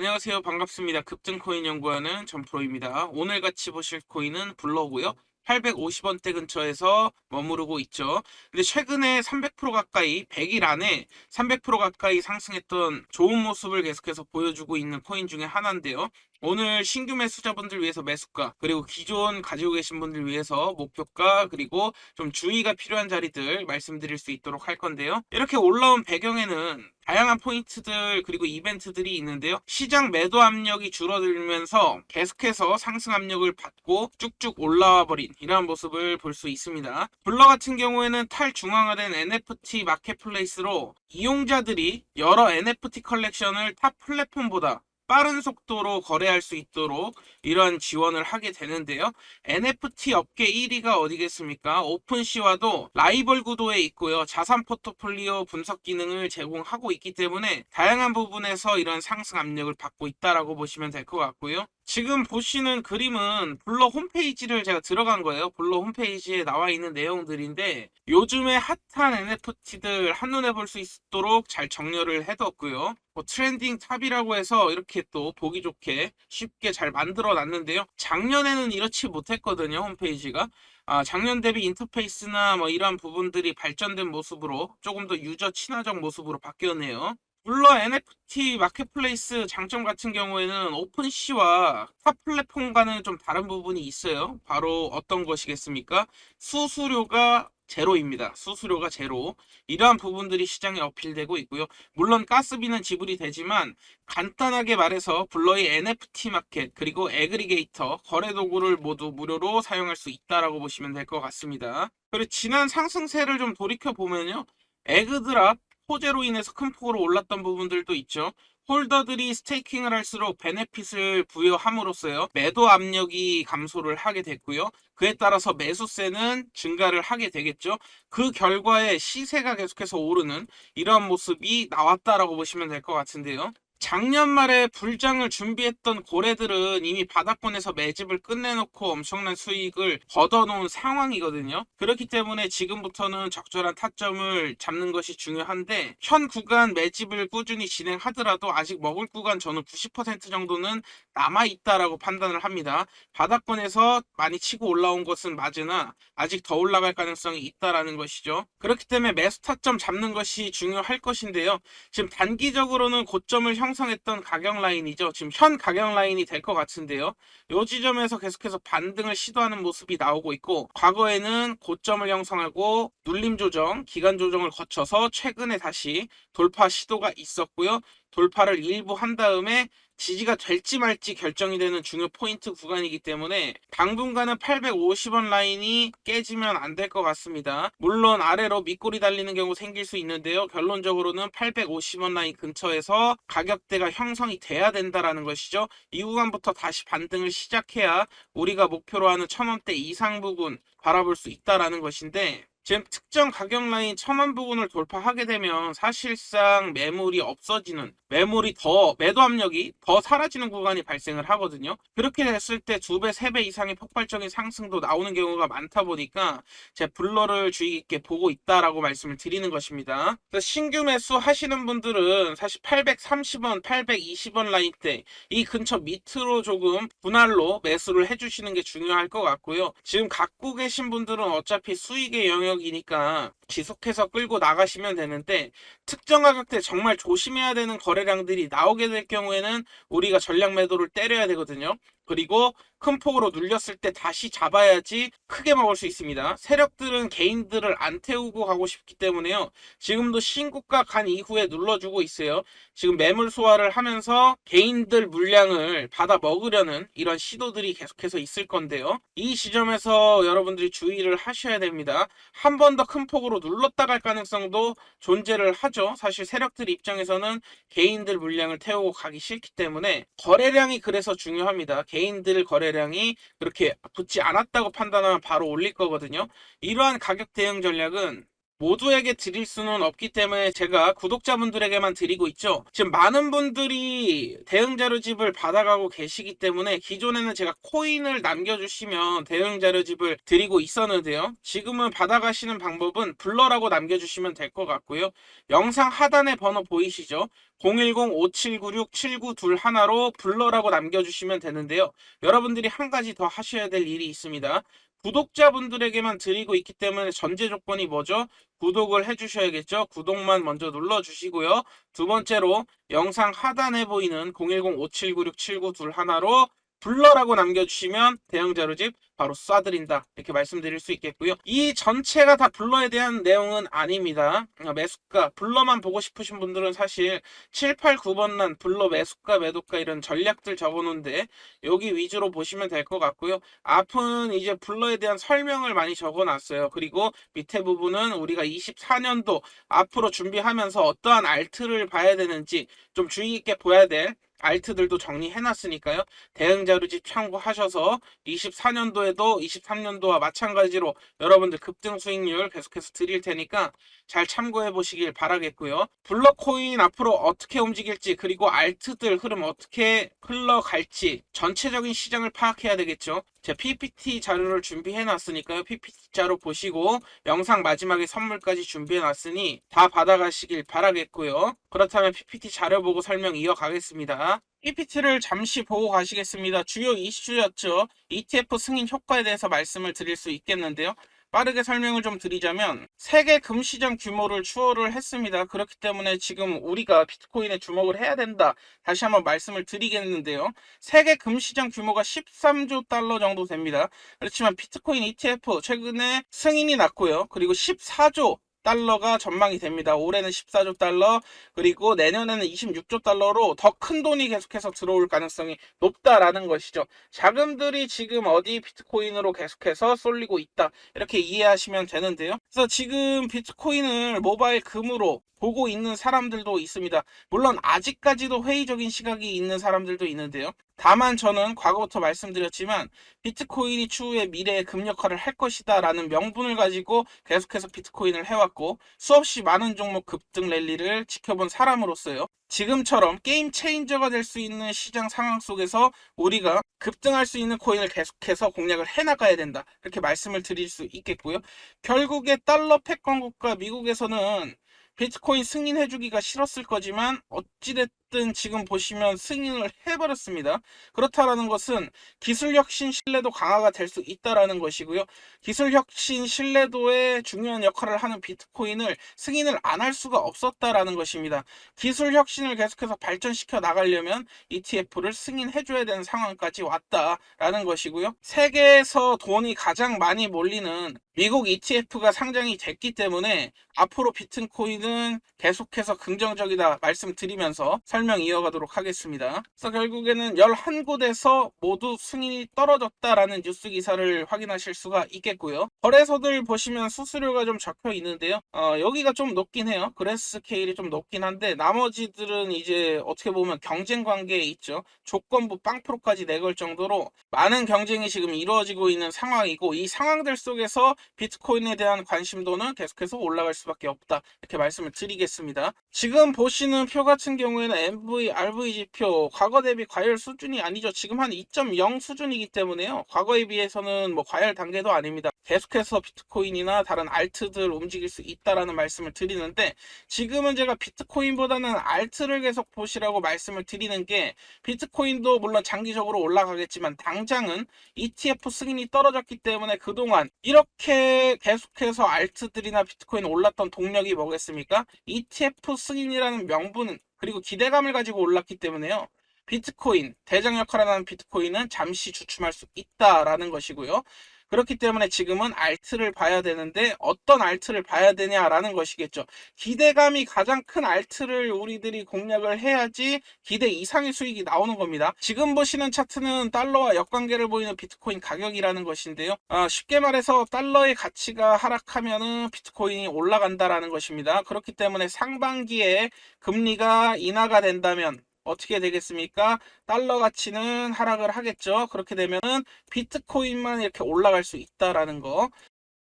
안녕하세요. 반갑습니다. 급등코인 연구하는 전프로입니다. 오늘 같이 보실 코인은 블러고요. 850원대 근처에서 머무르고 있죠. 근데 최근에 300% 가까이 100일 안에 300% 가까이 상승했던 좋은 모습을 계속해서 보여주고 있는 코인 중에 하나인데요. 오늘 신규 매수자분들 위해서 매수가 그리고 기존 가지고 계신 분들 위해서 목표가 그리고 좀 주의가 필요한 자리들 말씀드릴 수 있도록 할 건데요. 이렇게 올라온 배경에는 다양한 포인트들 그리고 이벤트들이 있는데요. 시장 매도 압력이 줄어들면서 계속해서 상승 압력을 받고 쭉쭉 올라와 버린 이러한 모습을 볼 수 있습니다. 블러 같은 경우에는 탈중앙화된 NFT 마켓플레이스로 이용자들이 여러 NFT 컬렉션을 탑 플랫폼보다 빠른 속도로 거래할 수 있도록 이러한 지원을 하게 되는데요. NFT 업계 1위가 어디겠습니까? 오픈시와도 라이벌 구도에 있고요. 자산 포트폴리오 분석 기능을 제공하고 있기 때문에 다양한 부분에서 이런 상승 압력을 받고 있다라고 보시면 될 것 같고요. 지금 보시는 그림은 블러 홈페이지를 제가 들어간 거예요. 블러 홈페이지에 나와 있는 내용들인데 요즘에 핫한 NFT들 한눈에 볼 수 있도록 잘 정렬을 해뒀고요. 뭐 트렌딩 탑이라고 해서 이렇게 또 보기 좋게 쉽게 잘 만들어 놨는데요. 작년에는 이렇지 못했거든요. 홈페이지가. 아, 작년 대비 인터페이스나 뭐 이러한 부분들이 발전된 모습으로 조금 더 유저 친화적 모습으로 바뀌었네요. 물론 NFT 마켓플레이스 장점 같은 경우에는 오픈시와 타 플랫폼과는 좀 다른 부분이 있어요. 바로 어떤 것이겠습니까? 수수료가 제로입니다. 수수료가 제로. 이러한 부분들이 시장에 어필되고 있고요. 물론 가스비는 지불이 되지만 간단하게 말해서 블러의 NFT 마켓 그리고 에그리게이터 거래 도구를 모두 무료로 사용할 수 있다라고 보시면 될 것 같습니다. 그리고 지난 상승세를 좀 돌이켜 보면요. 에그드랍 호재로 인해서 큰 폭으로 올랐던 부분들도 있죠. 홀더들이 스테이킹을 할수록 베네핏을 부여함으로써요. 매도 압력이 감소를 하게 됐고요. 그에 따라서 매수세는 증가를 하게 되겠죠. 그 결과에 시세가 계속해서 오르는 이러한 모습이 나왔다라고 보시면 될 것 같은데요. 작년 말에 불장을 준비했던 고래들은 이미 바닥권에서 매집을 끝내놓고 엄청난 수익을 걷어놓은 상황이거든요. 그렇기 때문에 지금부터는 적절한 타점을 잡는 것이 중요한데 현 구간 매집을 꾸준히 진행하더라도 아직 먹을 구간 저는 90% 정도는 남아있다라고 판단을 합니다. 바닥권에서 많이 치고 올라온 것은 맞으나 아직 더 올라갈 가능성이 있다라는 것이죠. 그렇기 때문에 매수 타점 잡는 것이 중요할 것인데요. 지금 단기적으로는 고점을 형 성했던 가격 라인이죠. 지금 현 가격 라인이 될 것 같은데요. 이 지점에서 계속해서 반등을 시도하는 모습이 나오고 있고 과거에는 고점을 형성하고 눌림 조정, 기간 조정을 거쳐서 최근에 다시 돌파 시도가 있었고요. 돌파를 일부 한 다음에 지지가 될지 말지 결정이 되는 중요 포인트 구간이기 때문에 당분간은 850원 라인이 깨지면 안 될 것 같습니다. 물론 아래로 밑골이 달리는 경우 생길 수 있는데요. 결론적으로는 850원 라인 근처에서 가격대가 형성이 돼야 된다라는 것이죠. 이 구간부터 다시 반등을 시작해야 우리가 목표로 하는 1000원대 이상 부분 바라볼 수 있다라는 것인데 지금 특정 가격 라인 천원 부분을 돌파하게 되면 사실상 매물이 없어지는 매물이 더 매도 압력이 더 사라지는 구간이 발생을 하거든요. 그렇게 됐을 때 두 배, 세 배 이상의 폭발적인 상승도 나오는 경우가 많다 보니까 제 블러를 주의 깊게 보고 있다라고 말씀을 드리는 것입니다. 신규 매수 하시는 분들은 사실 830원, 820원 라인 때이 근처 밑으로 조금 분할로 매수를 해주시는 게 중요할 것 같고요. 지금 갖고 계신 분들은 어차피 수익의 영역 이니까 지속해서 끌고 나가시면 되는데 특정 가격 대 정말 조심해야 되는 거래량들이 나오게 될 경우에는 우리가 전략 매도를 때려야 되거든요. 그리고 큰 폭으로 눌렸을 때 다시 잡아야지 크게 먹을 수 있습니다. 세력들은 개인들을 안 태우고 가고 싶기 때문에요. 지금도 신고가 간 이후에 눌러주고 있어요. 지금 매물 소화를 하면서 개인들 물량을 받아 먹으려는 이런 시도들이 계속해서 있을 건데요. 이 지점에서 여러분들이 주의를 하셔야 됩니다. 한 번 더 큰 폭으로 눌렀다 갈 가능성도 존재를 하죠. 사실 세력들 입장에서는 개인들 물량을 태우고 가기 싫기 때문에 거래량이 그래서 중요합니다. 개인들 거래 량이 그렇게 붙지 않았다고 판단하면 바로 올릴 거거든요. 이러한 가격 대응 전략은 모두에게 드릴 수는 없기 때문에 제가 구독자분들에게만 드리고 있죠. 지금 많은 분들이 대응 자료집을 받아가고 계시기 때문에 기존에는 제가 코인을 남겨주시면 대응 자료집을 드리고 있었는데요. 지금은 받아가시는 방법은 블러라고 남겨주시면 될 것 같고요. 영상 하단에 번호 보이시죠? 010-5796-7921로 블러라고 남겨주시면 되는데요. 여러분들이 한 가지 더 하셔야 될 일이 있습니다. 구독자분들에게만 드리고 있기 때문에 전제 조건이 뭐죠? 구독을 해주셔야겠죠? 구독만 먼저 눌러주시고요. 두 번째로 영상 하단에 보이는 010-5796-7921로 불러라고 남겨주시면 대형 자료집 바로 쏴드린다 이렇게 말씀드릴 수 있겠고요. 이 전체가 다 불러에 대한 내용은 아닙니다. 어, 매수가 불러만 보고 싶으신 분들은 사실 7, 8, 9번란 불러 매수가 매도가 이런 전략들 적어놓은데 여기 위주로 보시면 될 것 같고요. 앞은 이제 불러에 대한 설명을 많이 적어놨어요. 그리고 밑에 부분은 우리가 24년도 앞으로 준비하면서 어떠한 알트를 봐야 되는지 좀 주의 있게 보야 될 알트들도 정리해놨으니까요. 대응 자료집 참고하셔서 24년도에도 23년도와 마찬가지로 여러분들 급등 수익률 계속해서 드릴 테니까 잘 참고해 보시길 바라겠고요. 블록코인 앞으로 어떻게 움직일지 그리고 알트들 흐름 어떻게 흘러갈지 전체적인 시장을 파악해야 되겠죠. 제 PPT 자료를 준비해 놨으니까요. PPT 자료 보시고 영상 마지막에 선물까지 준비해 놨으니 다 받아가시길 바라겠고요. 그렇다면 PPT 자료 보고 설명 이어가겠습니다. PPT를 잠시 보고 가시겠습니다. 주요 이슈였죠. ETF 승인 효과에 대해서 말씀을 드릴 수 있겠는데요. 빠르게 설명을 좀 드리자면 세계 금시장 규모를 추월을 했습니다. 그렇기 때문에 지금 우리가 비트코인에 주목을 해야 된다. 다시 한번 말씀을 드리겠는데요. 세계 금시장 규모가 13조 달러 정도 됩니다. 그렇지만 비트코인 ETF 최근에 승인이 났고요. 그리고 14조 달러가 전망이 됩니다. 올해는 14조 달러, 그리고 내년에는 26조 달러로 더 큰 돈이 계속해서 들어올 가능성이 높다라는 것이죠. 자금들이 지금 어디 비트코인으로 계속해서 쏠리고 있다. 이렇게 이해하시면 되는데요. 그래서 지금 비트코인을 모바일 금으로 보고 있는 사람들도 있습니다. 물론 아직까지도 회의적인 시각이 있는 사람들도 있는데요. 다만 저는 과거부터 말씀드렸지만 비트코인이 추후에 미래의 금 역할을 할 것이다 라는 명분을 가지고 계속해서 비트코인을 해왔고 수없이 많은 종목 급등 랠리를 지켜본 사람으로서요. 지금처럼 게임 체인저가 될 수 있는 시장 상황 속에서 우리가 급등할 수 있는 코인을 계속해서 공략을 해나가야 된다. 이렇게 말씀을 드릴 수 있겠고요. 결국에 달러 패권국가 미국에서는 비트코인 승인해주기가 싫었을 거지만 어찌됐든 지금 보시면 승인을 해버렸습니다. 그렇다라는 것은 기술 혁신 신뢰도 강화가 될 수 있다라는 것이고요. 기술 혁신 신뢰도에 중요한 역할을 하는 비트코인을 승인을 안 할 수가 없었다라는 것입니다. 기술 혁신을 계속해서 발전시켜 나가려면 ETF를 승인해줘야 되는 상황까지 왔다라는 것이고요. 세계에서 돈이 가장 많이 몰리는 미국 ETF가 상장이 됐기 때문에 앞으로 비트코인은 계속해서 긍정적이다 말씀드리면서 설명 이어가도록 하겠습니다. 그래서 결국에는 11곳에서 모두 승인이 떨어졌다라는 뉴스 기사를 확인하실 수가 있겠고요. 거래소들 보시면 수수료가 좀 적혀 있는데요. 어, 여기가 좀 높긴 해요. 그래스 스케일이 좀 높긴 한데 나머지들은 이제 어떻게 보면 경쟁 관계에 있죠. 조건부 빵프로까지 내걸 정도로 많은 경쟁이 지금 이루어지고 있는 상황이고 이 상황들 속에서 비트코인에 대한 관심도는 계속해서 올라갈 수밖에 없다. 이렇게 말씀을 드리겠습니다. 지금 보시는 표 같은 경우에는 MV, RVG표 과거 대비 과열 수준이 아니죠. 지금 한 2.0 수준이기 때문에요. 과거에 비해서는 뭐 과열 단계도 아닙니다. 계속해서 비트코인이나 다른 알트들 움직일 수 있다라는 말씀을 드리는데 지금은 제가 비트코인보다는 알트를 계속 보시라고 말씀을 드리는 게 비트코인도 물론 장기적으로 올라가겠지만 당장은 ETF 승인이 떨어졌기 때문에 그동안 이렇게 계속해서 알트들이나 비트코인 올랐던 동력이 뭐겠습니까? ETF 승인이라는 명분 그리고 기대감을 가지고 올랐기 때문에요. 비트코인 대장 역할을 하는 비트코인은 잠시 주춤할 수 있다라는 것이고요. 그렇기 때문에 지금은 알트를 봐야 되는데 어떤 알트를 봐야 되냐라는 것이겠죠. 기대감이 가장 큰 알트를 우리들이 공략을 해야지 기대 이상의 수익이 나오는 겁니다. 지금 보시는 차트는 달러와 역관계를 보이는 비트코인 가격이라는 것인데요. 아, 쉽게 말해서 달러의 가치가 하락하면은 비트코인이 올라간다라는 것입니다. 그렇기 때문에 상반기에 금리가 인하가 된다면 어떻게 되겠습니까? 달러 가치는 하락을 하겠죠. 그렇게 되면은 비트코인만 이렇게 올라갈 수 있다라는 거.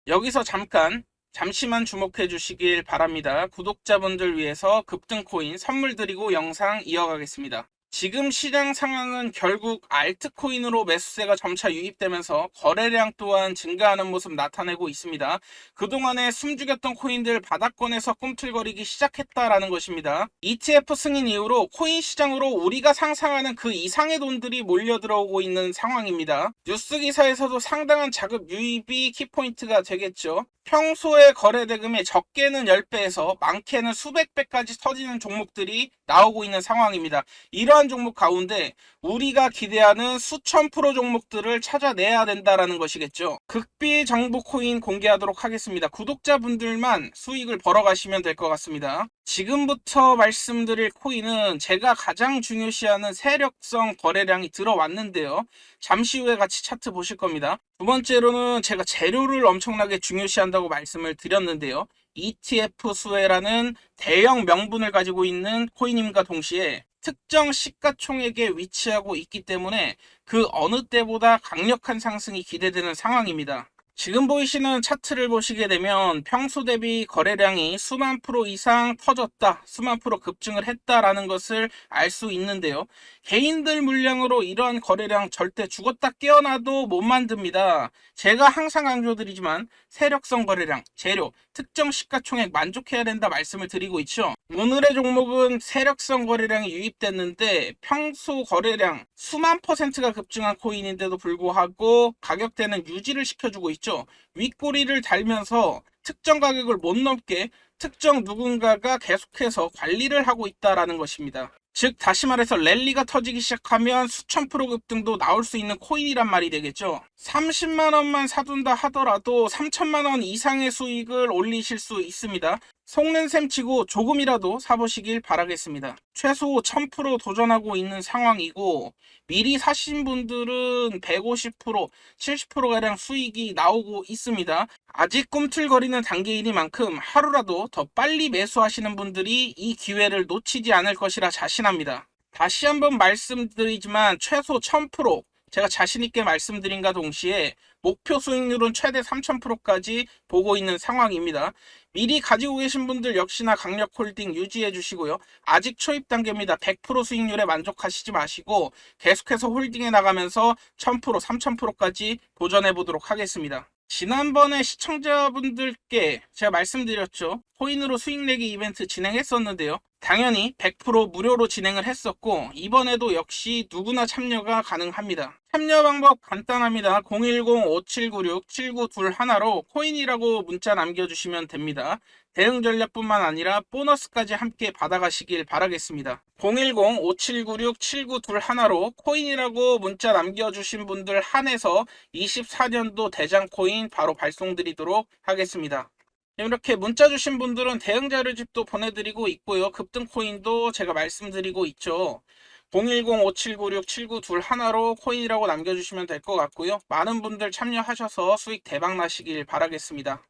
여기서 잠깐 잠시만 주목해 주시길 바랍니다. 구독자분들 위해서 급등 코인 선물 드리고 영상 이어가겠습니다. 지금 시장 상황은 결국 알트코인으로 매수세가 점차 유입되면서 거래량 또한 증가하는 모습 나타내고 있습니다. 그동안에 숨죽였던 코인들 바닥권에서 꿈틀거리기 시작했다라는 것입니다. ETF 승인 이후로 코인 시장으로 우리가 상상하는 그 이상의 돈들이 몰려 들어오고 있는 상황입니다. 뉴스 기사에서도 상당한 자급 유입이 키포인트가 되겠죠. 평소에 거래 대금의 적게는 10배에서 많게는 수백 배까지 터지는 종목들이 나오고 있는 상황입니다. 이러한 종목 가운데 우리가 기대하는 수천 프로 종목들을 찾아내야 된다라는 것이겠죠. 극비 정보 코인 공개하도록 하겠습니다. 구독자분들만 수익을 벌어 가시면 될 것 같습니다. 지금부터 말씀드릴 코인은 제가 가장 중요시하는 세력성 거래량이 들어왔는데요. 잠시 후에 같이 차트 보실 겁니다. 두 번째로는 제가 재료를 엄청나게 중요시한다고 말씀을 드렸는데요. ETF 수혜라는 대형 명분을 가지고 있는 코인임과 동시에 특정 시가총액에 위치하고 있기 때문에 그 어느 때보다 강력한 상승이 기대되는 상황입니다. 지금 보이시는 차트를 보시게 되면 평소 대비 거래량이 수만 프로 이상 터졌다, 수만 프로 급증을 했다라는 것을 알 수 있는데요. 개인들 물량으로 이러한 거래량 절대 죽었다 깨어나도 못 만듭니다. 제가 항상 강조드리지만 세력성 거래량, 재료, 특정 시가총액 만족해야 된다 말씀을 드리고 있죠. 오늘의 종목은 세력성 거래량이 유입됐는데 평소 거래량 수만 퍼센트가 급증한 코인인데도 불구하고 가격대는 유지를 시켜주고 있죠. 윗꼬리를 달면서 특정 가격을 못 넘게 특정 누군가가 계속해서 관리를 하고 있다라는 것입니다. 즉 다시 말해서 랠리가 터지기 시작하면 수천 프로 급등도 나올 수 있는 코인이란 말이 되겠죠. 30만 원만 사둔다 하더라도 3천만 원 이상의 수익을 올리실 수 있습니다. 속는 셈 치고 조금이라도 사보시길 바라겠습니다. 최소 1000% 도전하고 있는 상황이고 미리 사신 분들은 150%, 70%가량 수익이 나오고 있습니다. 아직 꿈틀거리는 단계이니만큼 하루라도 더 빨리 매수하시는 분들이 이 기회를 놓치지 않을 것이라 자신합니다. 다시 한번 말씀드리지만 최소 1000%, 제가 자신있게 말씀드린과 동시에 목표 수익률은 최대 3000%까지 보고 있는 상황입니다. 미리 가지고 계신 분들 역시나 강력 홀딩 유지해 주시고요. 아직 초입 단계입니다. 100% 수익률에 만족하시지 마시고 계속해서 홀딩해 나가면서 1000%, 3000%까지 도전해 보도록 하겠습니다. 지난번에 시청자분들께 제가 말씀드렸죠. 코인으로 수익 내기 이벤트 진행했었는데요. 당연히 100% 무료로 진행을 했었고 이번에도 역시 누구나 참여가 가능합니다. 참여 방법 간단합니다. 010-5796-7921로 코인이라고 문자 남겨주시면 됩니다. 대응 전략뿐만 아니라 보너스까지 함께 받아가시길 바라겠습니다. 010-5796-7921로 코인이라고 문자 남겨주신 분들 한해서 24년도 대장 코인 바로 발송드리도록 하겠습니다. 이렇게 문자 주신 분들은 대응 자료집도 보내드리고 있고요. 급등 코인도 제가 말씀드리고 있죠. 010-5796-7921로 코인이라고 남겨주시면 될 것 같고요. 많은 분들 참여하셔서 수익 대박 나시길 바라겠습니다.